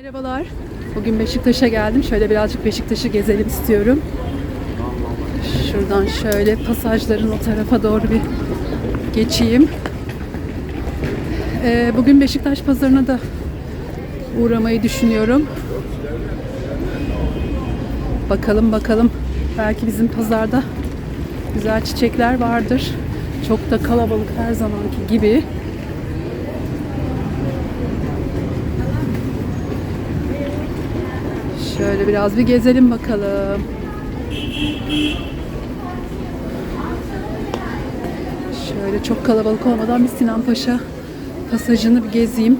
Merhabalar. Bugün Beşiktaş'a geldim. Şöyle birazcık Beşiktaş'ı gezelim istiyorum. Şuradan şöyle pasajların o tarafa doğru bir geçeyim. Ee, bugün Beşiktaş pazarına da uğramayı düşünüyorum. Bakalım bakalım. Belki bizim pazarda güzel çiçekler vardır. Çok da kalabalık her zamanki gibi. Şöyle biraz bir gezelim bakalım. Şöyle çok kalabalık olmadan bir Sinan Paşa pasajını bir gezeyim.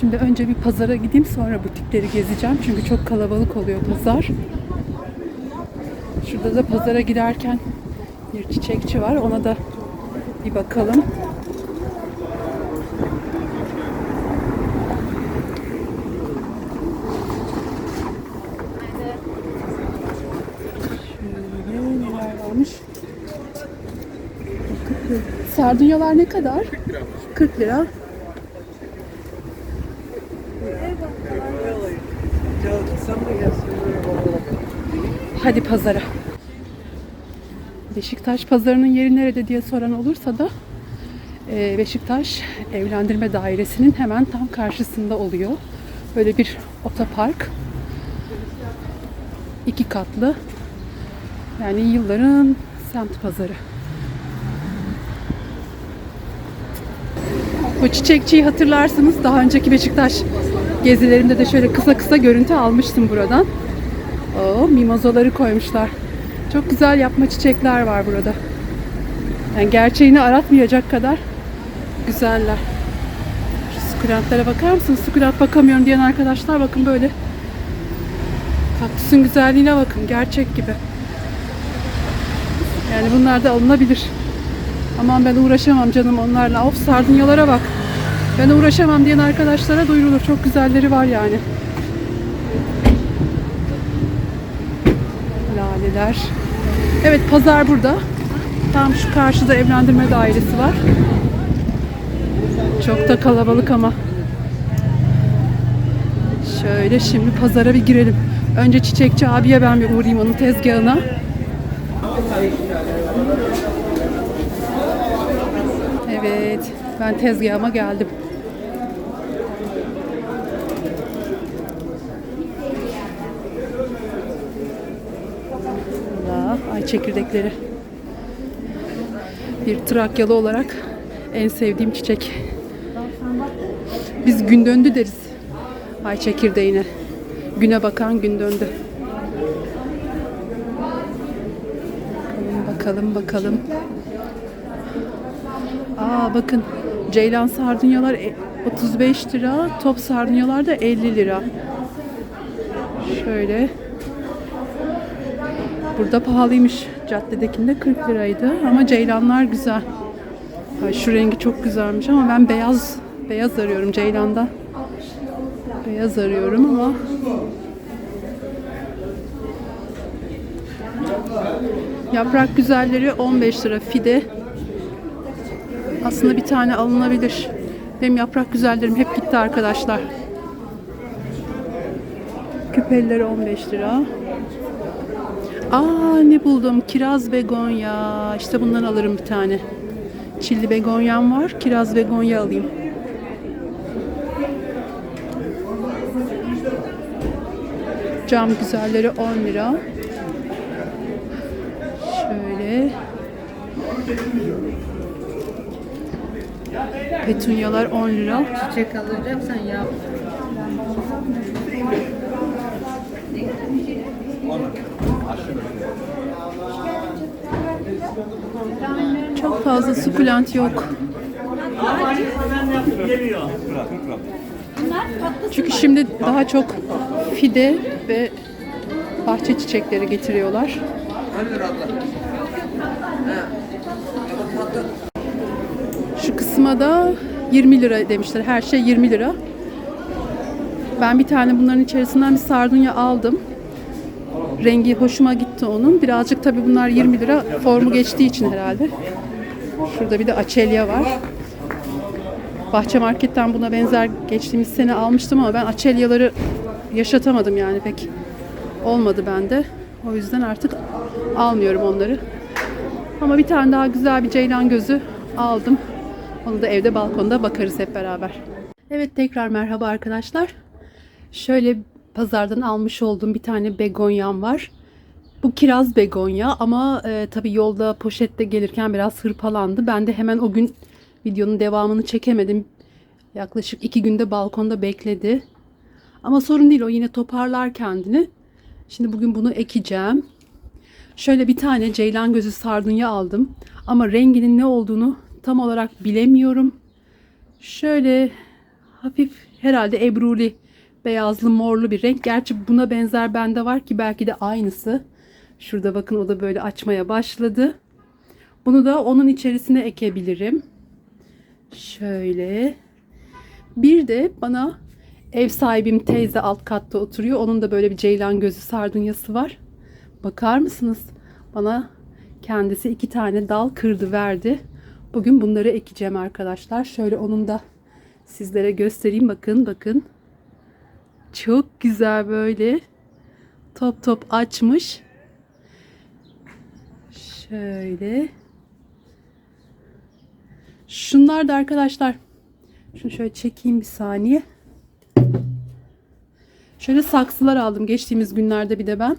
Şimdi önce bir pazara gideyim sonra butikleri gezeceğim. Çünkü çok kalabalık oluyor pazar. Şurada da pazara giderken bir çiçekçi var. Ona da bir bakalım. Sardunyalar ne kadar? 40 lira. Hadi pazara. Beşiktaş pazarının yeri nerede diye soran olursa da e, Beşiktaş Evlendirme Dairesi'nin hemen tam karşısında oluyor. Böyle bir otopark. iki katlı. Yani yılların semt pazarı. Bu çiçekçiyi hatırlarsınız. Daha önceki Beşiktaş gezilerimde de şöyle kısa kısa görüntü almıştım buradan. Oo, mimozaları koymuşlar. Çok güzel yapma çiçekler var burada. Yani gerçeğini aratmayacak kadar güzeller. Şu sukulentlere bakar mısınız? Sukulent bakamıyorum diyen arkadaşlar bakın böyle. Kaktüsün güzelliğine bakın. Gerçek gibi. Yani bunlar da alınabilir. Aman ben uğraşamam canım onlarla. Of sardunyalara bak. Ben uğraşamam diyen arkadaşlara duyurulur. Çok güzelleri var yani. Laleler. Evet pazar burada. Tam şu karşıda evlendirme dairesi var. Çok da kalabalık ama. Şöyle şimdi pazara bir girelim. Önce çiçekçi abiye ben bir uğrayayım onun tezgahına. Evet, ben tezgahıma geldim. Allah, ay çekirdekleri. Bir Trakyalı olarak en sevdiğim çiçek. Biz gün döndü deriz. Ay çekirdeğine. Güne bakan gün döndü. Bakalım bakalım bakalım. Aa bakın ceylan sardunyalar e- 35 lira, top sardunyalar da 50 lira. Şöyle. Burada pahalıymış. Caddedekinde 40 liraydı ama ceylanlar güzel. Ay şu rengi çok güzelmiş ama ben beyaz beyaz arıyorum ceylanda. Beyaz arıyorum ama Yaprak güzelleri 15 lira fide. Aslında bir tane alınabilir. Benim yaprak güzellerim hep gitti arkadaşlar. Küpeleri 15 lira. Aa ne buldum? Kiraz begonya. İşte bundan alırım bir tane. Çilli begonyam var. Kiraz begonya alayım. Cam güzelleri 10 lira. Şöyle. Petunyalar 10 lira. Çiçek alacaksan yap. Çok fazla sukulent yok. Çünkü şimdi daha çok fide ve bahçe çiçekleri getiriyorlar. Şu kısma da 20 lira demişler. Her şey 20 lira. Ben bir tane bunların içerisinden bir sardunya aldım. Rengi hoşuma gitti onun. Birazcık tabii bunlar 20 lira formu geçtiği için herhalde. Şurada bir de açelya var. Bahçe Market'ten buna benzer geçtiğimiz sene almıştım ama ben açelyaları yaşatamadım yani pek olmadı bende. O yüzden artık almıyorum onları. Ama bir tane daha güzel bir ceylan gözü aldım. Onu da evde balkonda bakarız hep beraber. Evet tekrar merhaba arkadaşlar. Şöyle pazardan almış olduğum bir tane begonyam var. Bu kiraz begonya ama e, tabii yolda poşette gelirken biraz hırpalandı. Ben de hemen o gün videonun devamını çekemedim. Yaklaşık iki günde balkonda bekledi. Ama sorun değil o yine toparlar kendini. Şimdi bugün bunu ekeceğim. Şöyle bir tane ceylan gözü sardunya aldım. Ama renginin ne olduğunu tam olarak bilemiyorum. Şöyle hafif herhalde ebruli beyazlı morlu bir renk. Gerçi buna benzer bende var ki belki de aynısı. Şurada bakın o da böyle açmaya başladı. Bunu da onun içerisine ekebilirim. Şöyle. Bir de bana ev sahibim teyze alt katta oturuyor. Onun da böyle bir ceylan gözü sardunyası var. Bakar mısınız? Bana kendisi iki tane dal kırdı verdi. Bugün bunları ekeceğim arkadaşlar. Şöyle onun da sizlere göstereyim. Bakın bakın. Çok güzel böyle. Top top açmış. Şöyle. Şunlar da arkadaşlar. Şunu şöyle çekeyim bir saniye. Şöyle saksılar aldım geçtiğimiz günlerde bir de ben.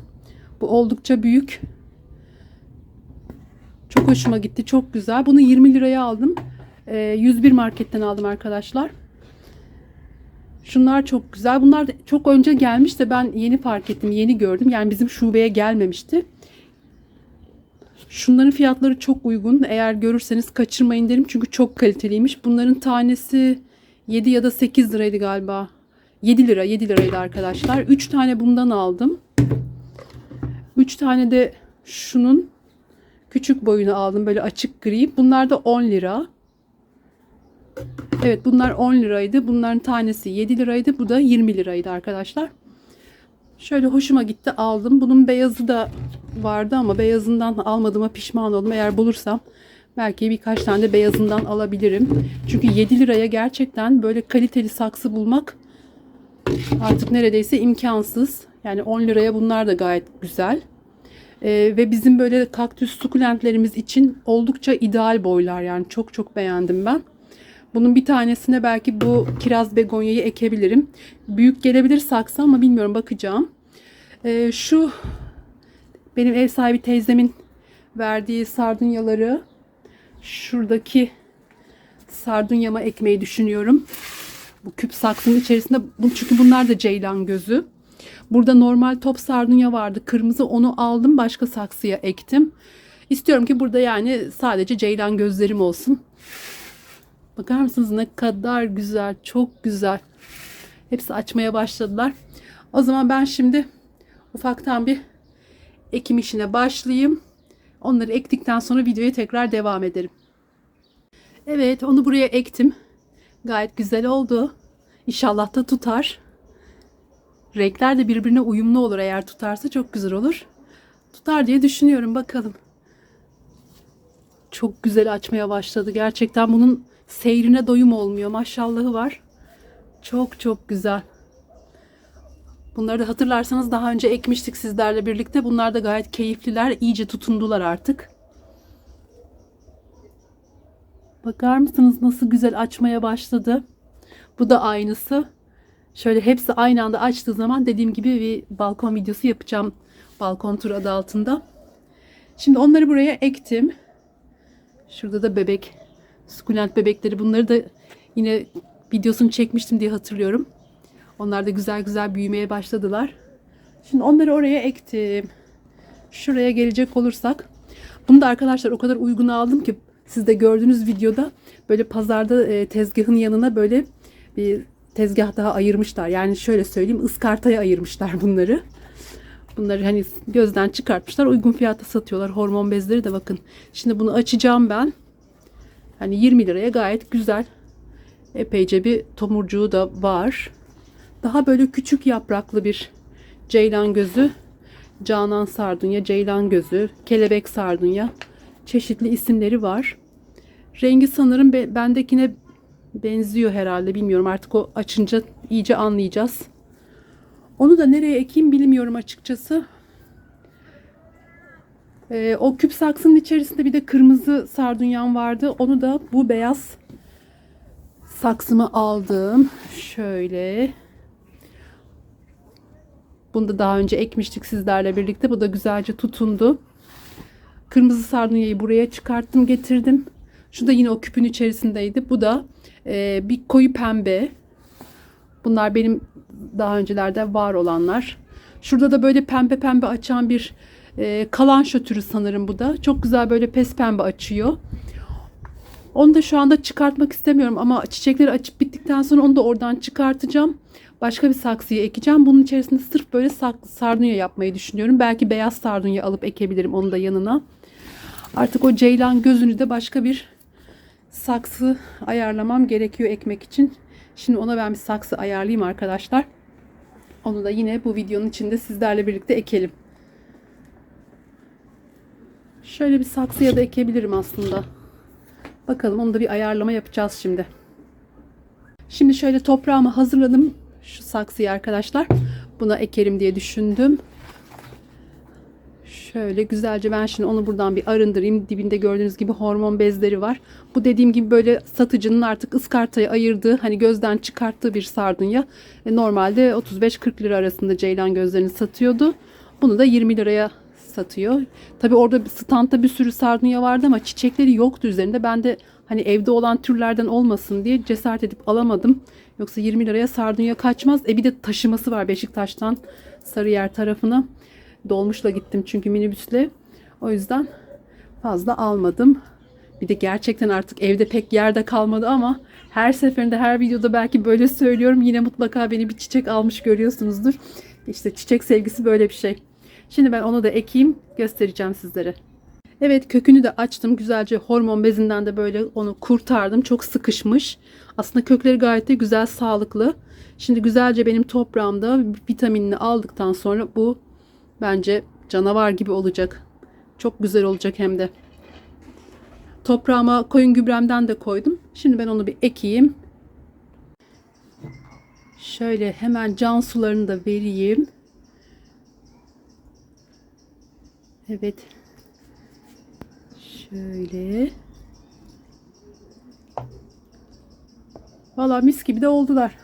Bu oldukça büyük. Çok hoşuma gitti. Çok güzel. Bunu 20 liraya aldım. Ee, 101 marketten aldım arkadaşlar. Şunlar çok güzel. Bunlar çok önce gelmiş de ben yeni fark ettim. Yeni gördüm. Yani bizim şubeye gelmemişti. Şunların fiyatları çok uygun. Eğer görürseniz kaçırmayın derim. Çünkü çok kaliteliymiş. Bunların tanesi 7 ya da 8 liraydı galiba. 7 lira 7 liraydı arkadaşlar. 3 tane bundan aldım. 3 tane de şunun küçük boyunu aldım. Böyle açık gri. Bunlar da 10 lira. Evet bunlar 10 liraydı. Bunların tanesi 7 liraydı. Bu da 20 liraydı arkadaşlar. Şöyle hoşuma gitti aldım. Bunun beyazı da vardı ama beyazından almadığıma pişman oldum. Eğer bulursam belki birkaç tane de beyazından alabilirim. Çünkü 7 liraya gerçekten böyle kaliteli saksı bulmak artık neredeyse imkansız. Yani 10 liraya bunlar da gayet güzel. Ee, ve bizim böyle kaktüs sukulentlerimiz için oldukça ideal boylar. Yani çok çok beğendim ben. Bunun bir tanesine belki bu kiraz begonyayı ekebilirim. Büyük gelebilir saksı ama bilmiyorum bakacağım. Ee, şu benim ev sahibi teyzemin verdiği sardunyaları şuradaki sardunyama ekmeyi düşünüyorum. Bu küp saksının içerisinde çünkü bunlar da ceylan gözü. Burada normal top sardunya vardı. Kırmızı onu aldım başka saksıya ektim. İstiyorum ki burada yani sadece ceylan gözlerim olsun. Bakar mısınız ne kadar güzel, çok güzel. Hepsi açmaya başladılar. O zaman ben şimdi ufaktan bir ekim işine başlayayım. Onları ektikten sonra videoya tekrar devam ederim. Evet, onu buraya ektim. Gayet güzel oldu. İnşallah da tutar. Renkler de birbirine uyumlu olur eğer tutarsa çok güzel olur. Tutar diye düşünüyorum bakalım. Çok güzel açmaya başladı. Gerçekten bunun seyrine doyum olmuyor. Maşallahı var. Çok çok güzel. Bunları da hatırlarsanız daha önce ekmiştik sizlerle birlikte. Bunlar da gayet keyifliler. İyice tutundular artık. Bakar mısınız nasıl güzel açmaya başladı. Bu da aynısı. Şöyle hepsi aynı anda açtığı zaman dediğim gibi bir balkon videosu yapacağım. Balkon turu adı altında. Şimdi onları buraya ektim. Şurada da bebek, sukulent bebekleri. Bunları da yine videosunu çekmiştim diye hatırlıyorum. Onlar da güzel güzel büyümeye başladılar. Şimdi onları oraya ektim. Şuraya gelecek olursak. Bunu da arkadaşlar o kadar uygun aldım ki siz de gördüğünüz videoda böyle pazarda e, tezgahın yanına böyle bir tezgah daha ayırmışlar. Yani şöyle söyleyeyim ıskartaya ayırmışlar bunları. Bunları hani gözden çıkartmışlar. Uygun fiyata satıyorlar. Hormon bezleri de bakın. Şimdi bunu açacağım ben. Hani 20 liraya gayet güzel Epeyce bir tomurcuğu da var. Daha böyle küçük yapraklı bir ceylan gözü. Canan sardunya, ceylan gözü, kelebek sardunya. Çeşitli isimleri var. Rengi sanırım be- bendekine benziyor herhalde. Bilmiyorum artık o açınca iyice anlayacağız. Onu da nereye ekeyim bilmiyorum açıkçası. Ee, o küp saksının içerisinde bir de kırmızı sardunyam vardı. Onu da bu beyaz saksımı aldım. Şöyle. Bunu da daha önce ekmiştik sizlerle birlikte. Bu da güzelce tutundu. Kırmızı sardunyayı buraya çıkarttım getirdim. Şu da yine o küpün içerisindeydi. Bu da e, bir koyu pembe. Bunlar benim daha öncelerde var olanlar. Şurada da böyle pembe pembe açan bir e, kalanço türü sanırım bu da. Çok güzel böyle pes pembe açıyor. Onu da şu anda çıkartmak istemiyorum ama çiçekleri açıp bittikten sonra onu da oradan çıkartacağım. Başka bir saksıya ekeceğim. Bunun içerisinde sırf böyle sardunya yapmayı düşünüyorum. Belki beyaz sardunya alıp ekebilirim onu da yanına. Artık o ceylan gözünü de başka bir saksı ayarlamam gerekiyor ekmek için. Şimdi ona ben bir saksı ayarlayayım arkadaşlar. Onu da yine bu videonun içinde sizlerle birlikte ekelim. Şöyle bir saksıya da ekebilirim aslında. Bakalım onu da bir ayarlama yapacağız şimdi. Şimdi şöyle toprağımı hazırladım. Şu saksıyı arkadaşlar. Buna ekerim diye düşündüm. Şöyle güzelce ben şimdi onu buradan bir arındırayım. Dibinde gördüğünüz gibi hormon bezleri var. Bu dediğim gibi böyle satıcının artık ıskartaya ayırdığı hani gözden çıkarttığı bir sardunya. E, normalde 35-40 lira arasında ceylan gözlerini satıyordu. Bunu da 20 liraya satıyor. Tabi orada standta bir sürü sardunya vardı ama çiçekleri yoktu üzerinde. Ben de hani evde olan türlerden olmasın diye cesaret edip alamadım. Yoksa 20 liraya sardunya kaçmaz. E bir de taşıması var Beşiktaş'tan Sarıyer tarafına. Dolmuşla gittim çünkü minibüsle. O yüzden fazla almadım. Bir de gerçekten artık evde pek yerde kalmadı ama her seferinde her videoda belki böyle söylüyorum. Yine mutlaka beni bir çiçek almış görüyorsunuzdur. İşte çiçek sevgisi böyle bir şey. Şimdi ben onu da ekeyim göstereceğim sizlere. Evet kökünü de açtım. Güzelce hormon bezinden de böyle onu kurtardım. Çok sıkışmış. Aslında kökleri gayet de güzel, sağlıklı. Şimdi güzelce benim toprağımda vitaminini aldıktan sonra bu bence canavar gibi olacak. Çok güzel olacak hem de. Toprağıma koyun gübremden de koydum. Şimdi ben onu bir ekeyim. Şöyle hemen can sularını da vereyim. Evet. Şöyle. Valla mis gibi de oldular.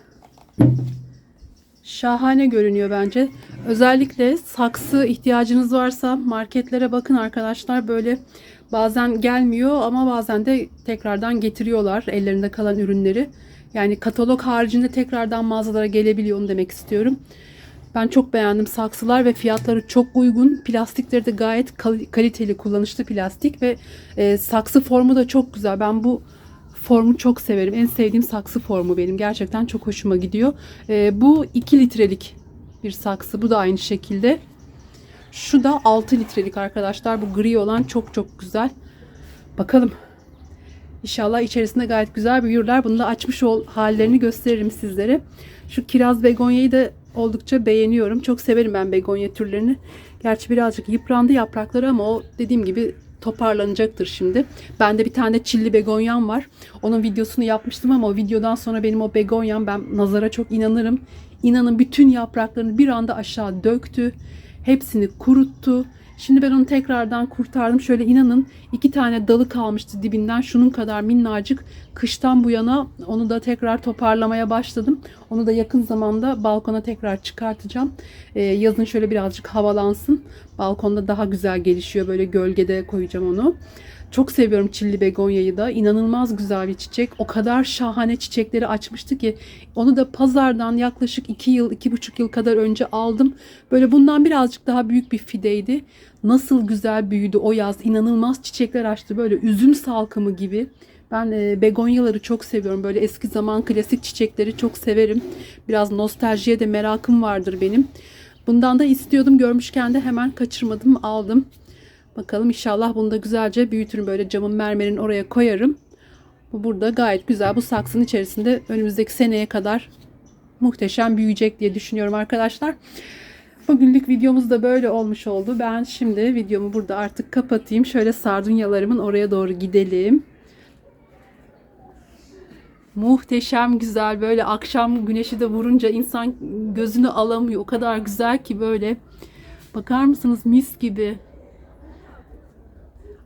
Şahane görünüyor bence. Özellikle saksı ihtiyacınız varsa marketlere bakın arkadaşlar. Böyle bazen gelmiyor ama bazen de tekrardan getiriyorlar ellerinde kalan ürünleri. Yani katalog haricinde tekrardan mağazalara gelebiliyor onu demek istiyorum. Ben çok beğendim saksılar ve fiyatları çok uygun. Plastikleri de gayet kal- kaliteli, kullanışlı plastik ve e, saksı formu da çok güzel. Ben bu formu çok severim. En sevdiğim saksı formu benim. Gerçekten çok hoşuma gidiyor. E, bu 2 litrelik bir saksı. Bu da aynı şekilde. Şu da 6 litrelik arkadaşlar. Bu gri olan çok çok güzel. Bakalım. İnşallah içerisinde gayet güzel büyürler. Bunu da açmış ol hallerini gösteririm sizlere. Şu kiraz begonyayı da oldukça beğeniyorum. Çok severim ben begonya türlerini. Gerçi birazcık yıprandı yaprakları ama o dediğim gibi toparlanacaktır şimdi. Bende bir tane çilli begonyam var. Onun videosunu yapmıştım ama o videodan sonra benim o begonyam ben nazara çok inanırım. İnanın bütün yapraklarını bir anda aşağı döktü. Hepsini kuruttu. Şimdi ben onu tekrardan kurtardım. Şöyle inanın iki tane dalı kalmıştı dibinden. Şunun kadar minnacık. Kıştan bu yana onu da tekrar toparlamaya başladım. Onu da yakın zamanda balkona tekrar çıkartacağım. Ee, yazın şöyle birazcık havalansın. Balkonda daha güzel gelişiyor. Böyle gölgede koyacağım onu. Çok seviyorum çilli begonyayı da. İnanılmaz güzel bir çiçek. O kadar şahane çiçekleri açmıştı ki onu da pazardan yaklaşık 2 yıl, 2,5 yıl kadar önce aldım. Böyle bundan birazcık daha büyük bir fideydi. Nasıl güzel büyüdü o yaz. İnanılmaz çiçekler açtı. Böyle üzüm salkımı gibi. Ben e, begonyaları çok seviyorum. Böyle eski zaman klasik çiçekleri çok severim. Biraz nostaljiye de merakım vardır benim. Bundan da istiyordum. Görmüşken de hemen kaçırmadım, aldım. Bakalım inşallah bunu da güzelce büyütürüm. Böyle camın mermerin oraya koyarım. Bu burada gayet güzel. Bu saksının içerisinde önümüzdeki seneye kadar muhteşem büyüyecek diye düşünüyorum arkadaşlar. Bugünlük videomuz da böyle olmuş oldu. Ben şimdi videomu burada artık kapatayım. Şöyle sardunyalarımın oraya doğru gidelim. Muhteşem güzel böyle akşam güneşi de vurunca insan gözünü alamıyor. O kadar güzel ki böyle. Bakar mısınız mis gibi.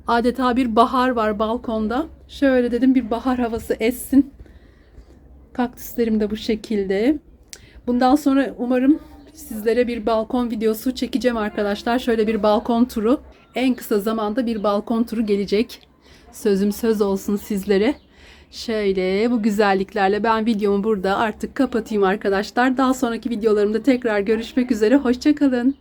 Adeta bir bahar var balkonda. Şöyle dedim bir bahar havası essin. Kaktüslerim de bu şekilde. Bundan sonra umarım sizlere bir balkon videosu çekeceğim arkadaşlar. Şöyle bir balkon turu. En kısa zamanda bir balkon turu gelecek. Sözüm söz olsun sizlere. Şöyle bu güzelliklerle ben videomu burada artık kapatayım arkadaşlar. Daha sonraki videolarımda tekrar görüşmek üzere. Hoşçakalın.